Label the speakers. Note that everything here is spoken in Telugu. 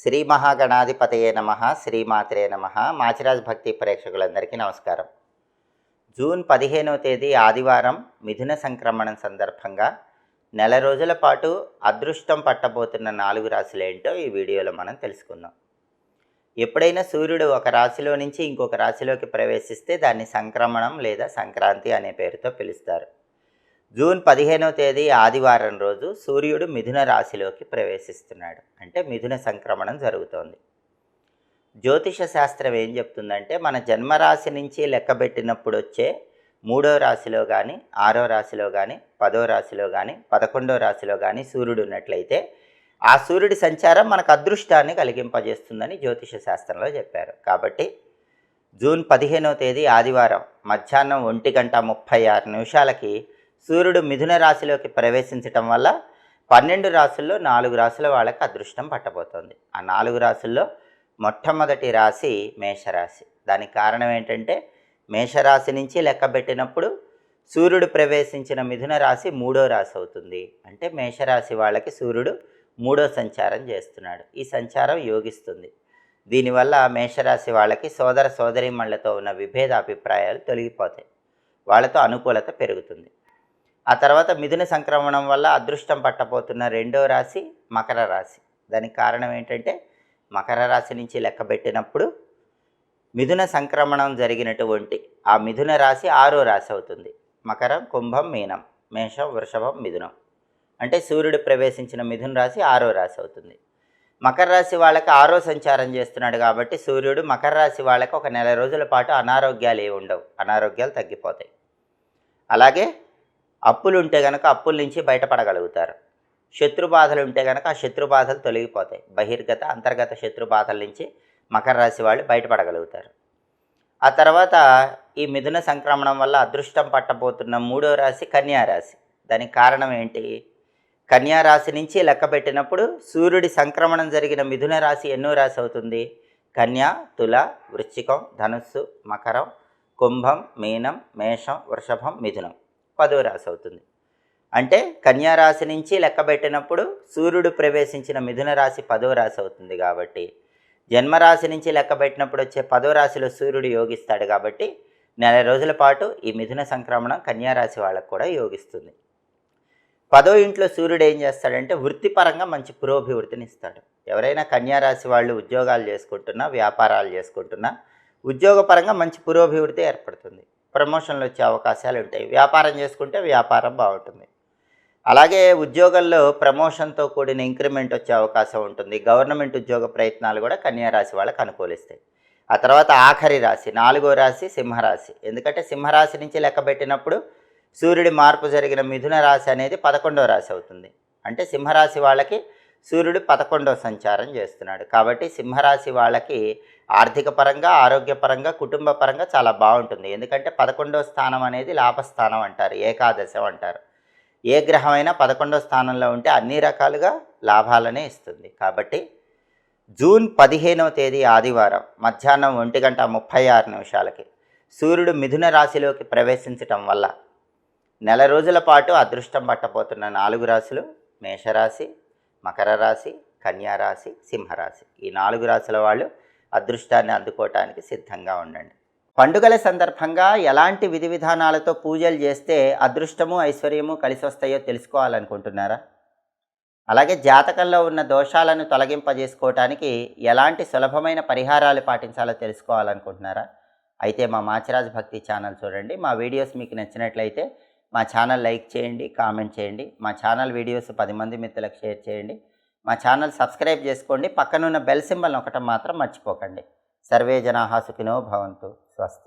Speaker 1: శ్రీ మహాగణాధిపతయే నమ శ్రీమాత్రే నమ. మాచిరాజ్ భక్తి ప్రేక్షకులందరికీ నమస్కారం. జూన్ పదిహేనవ తేదీ ఆదివారం మిథున సంక్రమణం సందర్భంగా నెల రోజుల పాటు అదృష్టం పట్టబోతున్న నాలుగు రాశులు ఏంటో ఈ వీడియోలో మనం తెలుసుకుందాం. ఎప్పుడైనా సూర్యుడు ఒక రాశిలో నుంచి ఇంకొక రాశిలోకి ప్రవేశిస్తే దాన్ని సంక్రమణం లేదా సంక్రాంతి అనే పేరుతో పిలుస్తారు. జూన్ పదిహేనవ తేదీ ఆదివారం రోజు సూర్యుడు మిథున రాశిలోకి ప్రవేశిస్తున్నాడు. అంటే మిథున సంక్రమణం జరుగుతోంది. జ్యోతిష శాస్త్రం ఏం చెప్తుందంటే మన జన్మరాశి నుంచి లెక్కబెట్టినప్పుడు వచ్చే మూడో రాశిలో కానీ ఆరో రాశిలో కానీ పదో రాశిలో కానీ పదకొండో రాశిలో కానీ సూర్యుడు ఉన్నట్లయితే ఆ సూర్యుడి సంచారం మనకు అదృష్టాన్ని కలిగింపజేస్తుందని జ్యోతిష శాస్త్రంలో చెప్పారు. కాబట్టి జూన్ పదిహేనవ తేదీ ఆదివారం మధ్యాహ్నం ఒంటి గంట ముప్పై ఆరు నిమిషాలకి సూర్యుడు మిథున రాశిలోకి ప్రవేశించటం వల్ల పన్నెండు రాశుల్లో నాలుగు రాశుల వాళ్ళకి అదృష్టం పట్టబోతోంది. ఆ నాలుగు రాశుల్లో మొట్టమొదటి రాశి మేషరాశి. దానికి కారణం ఏంటంటే మేషరాశి నుంచి లెక్కబెట్టినప్పుడు సూర్యుడు ప్రవేశించిన మిథున రాశి మూడో రాశి అవుతుంది. అంటే మేషరాశి వాళ్ళకి సూర్యుడు మూడో సంచారం చేస్తున్నాడు. ఈ సంచారం యోగిస్తుంది. దీనివల్ల మేషరాశి వాళ్ళకి సోదర సోదరీమణులతో ఉన్న విభేద అభిప్రాయాలు తొలగిపోతాయి. వాళ్ళతో అనుకూలత పెరుగుతుంది. ఆ తర్వాత మిథున సంక్రమణం వల్ల అదృష్టం పట్టబోతున్న రెండో రాశి మకర రాశి. దానికి కారణం ఏంటంటే మకర రాశి నుంచి లెక్కబెట్టినప్పుడు మిథున సంక్రమణం జరిగినటువంటి ఆ మిథున రాశి ఆరో రాశి అవుతుంది. మకరం కుంభం మీనం మేషం వృషభం మిథునం. అంటే సూర్యుడు ప్రవేశించిన మిథున రాశి ఆరో రాశి అవుతుంది. మకర రాశి వాళ్ళకి ఆరో సంచారం చేస్తున్నాడు కాబట్టి సూర్యుడు మకర రాశి వాళ్ళకి ఒక నెల రోజుల పాటు అనారోగ్యాలు ఏమి ఉండవు. అనారోగ్యాలు తగ్గిపోతాయి. అలాగే అప్పులు ఉంటే కనుక అప్పుల నుంచి బయటపడగలుగుతారు. శత్రు బాధలు ఉంటే కనుక ఆ శత్రు బాధలు తొలగిపోతాయి. బహిర్గత అంతర్గత శత్రు బాధల నుంచి మకర రాశి వాళ్ళు బయటపడగలుగుతారు. ఆ తర్వాత ఈ మిథున సంక్రమణం వల్ల అదృష్టం పట్టబోతున్న మూడో రాశి కన్యారాశి దానికి కారణం ఏంటి? కన్యారాశి నుంచి లెక్క పెట్టినప్పుడు సూర్యుడి సంక్రమణం జరిగిన మిథున రాశి ఎన్నో రాశి అవుతుంది? కన్యా తుల వృశ్చికం ధనుస్సు మకరం కుంభం మీనం మేషం వృషభం మిథునం. పదో రాశి అవుతుంది. అంటే కన్యారాశి నుంచి లెక్కబెట్టినప్పుడు సూర్యుడు ప్రవేశించిన మిథున రాశి పదో రాశి అవుతుంది కాబట్టి జన్మరాశి నుంచి లెక్కబెట్టినప్పుడు వచ్చే పదో రాశిలో సూర్యుడు యోగిస్తాడు కాబట్టి నెల రోజుల పాటు ఈ మిథున సంక్రమణం కన్యారాశి వాళ్ళకు కూడా యోగిస్తుంది. పదో ఇంట్లో సూర్యుడు ఏం చేస్తాడంటే వృత్తిపరంగా మంచి పురోభివృద్ధిని ఇస్తాడు. ఎవరైనా కన్యా రాశి వాళ్ళు ఉద్యోగాలు చేసుకుంటున్నా వ్యాపారాలు చేసుకుంటున్నా ఉద్యోగపరంగా మంచి పురోభివృద్ధి ఏర్పడుతుంది. ప్రమోషన్లు వచ్చే అవకాశాలు ఉంటాయి. వ్యాపారం చేసుకుంటే వ్యాపారం బాగుంటుంది. అలాగే ఉద్యోగంలో ప్రమోషన్తో కూడిన ఇంక్రిమెంట్ వచ్చే అవకాశం ఉంటుంది. గవర్నమెంట్ ఉద్యోగ ప్రయత్నాలు కూడా కన్యారాశి రాశి వాళ్ళకి అనుకూలిస్తాయి. ఆ తర్వాత ఆఖరి రాశి నాలుగో రాశి సింహరాశి. ఎందుకంటే సింహరాశి నుంచి లెక్కబెట్టినప్పుడు సూర్యుడి మార్పు జరిగిన మిథున రాశి అనేది పదకొండవ రాశి అవుతుంది. అంటే సింహరాశి వాళ్ళకి సూర్యుడు పదకొండో సంచారం చేస్తున్నాడు. కాబట్టి సింహరాశి వాళ్ళకి ఆర్థిక పరంగా ఆరోగ్యపరంగా కుటుంబ పరంగా చాలా బాగుంటుంది. ఎందుకంటే పదకొండవ స్థానం అనేది లాభస్థానం అంటారు ఏకాదశం అంటారు. ఏ గ్రహమైనా పదకొండో స్థానంలో ఉంటే అన్ని రకాలుగా లాభాలనే ఇస్తుంది. కాబట్టి జూన్ పదిహేనవ తేదీ ఆదివారం మధ్యాహ్నం ఒంటి గంట ముప్పై ఆరు నిమిషాలకి సూర్యుడు మిథున రాశిలోకి ప్రవేశించటం వల్ల నెల రోజుల పాటు అదృష్టం పట్టబోతున్న నాలుగు రాశులు మేషరాశి మకర రాశి కన్యారాశి సింహరాశి ఈ నాలుగు రాశుల వాళ్ళు అదృష్టాన్ని అందుకోవటానికి సిద్ధంగా ఉండండి. పండుగల సందర్భంగా ఎలాంటి విధి విధానాలతో పూజలు చేస్తే అదృష్టము ఐశ్వర్యము కలిసి వస్తాయో తెలుసుకోవాలనుకుంటున్నారా? అలాగే జాతకంలో ఉన్న దోషాలను తొలగింపజేసుకోవటానికి ఎలాంటి సులభమైన పరిహారాలు పాటించాలో తెలుసుకోవాలనుకుంటున్నారా? అయితే మా మాచిరాజ్ భక్తి ఛానల్ చూడండి. మా వీడియోస్ మీకు నచ్చినట్లయితే మా ఛానల్ లైక్ చేయండి కామెంట్ చేయండి. మా ఛానల్ వీడియోస్ పది మంది మిత్రులకు షేర్ చేయండి. మా ఛానల్ సబ్స్క్రైబ్ చేసుకోండి. పక్కనున్న బెల్ సింబల్ ఒకటం మాత్రం మర్చిపోకండి. సర్వే జనాహా సుఖినో భవంతు. స్వస్తి.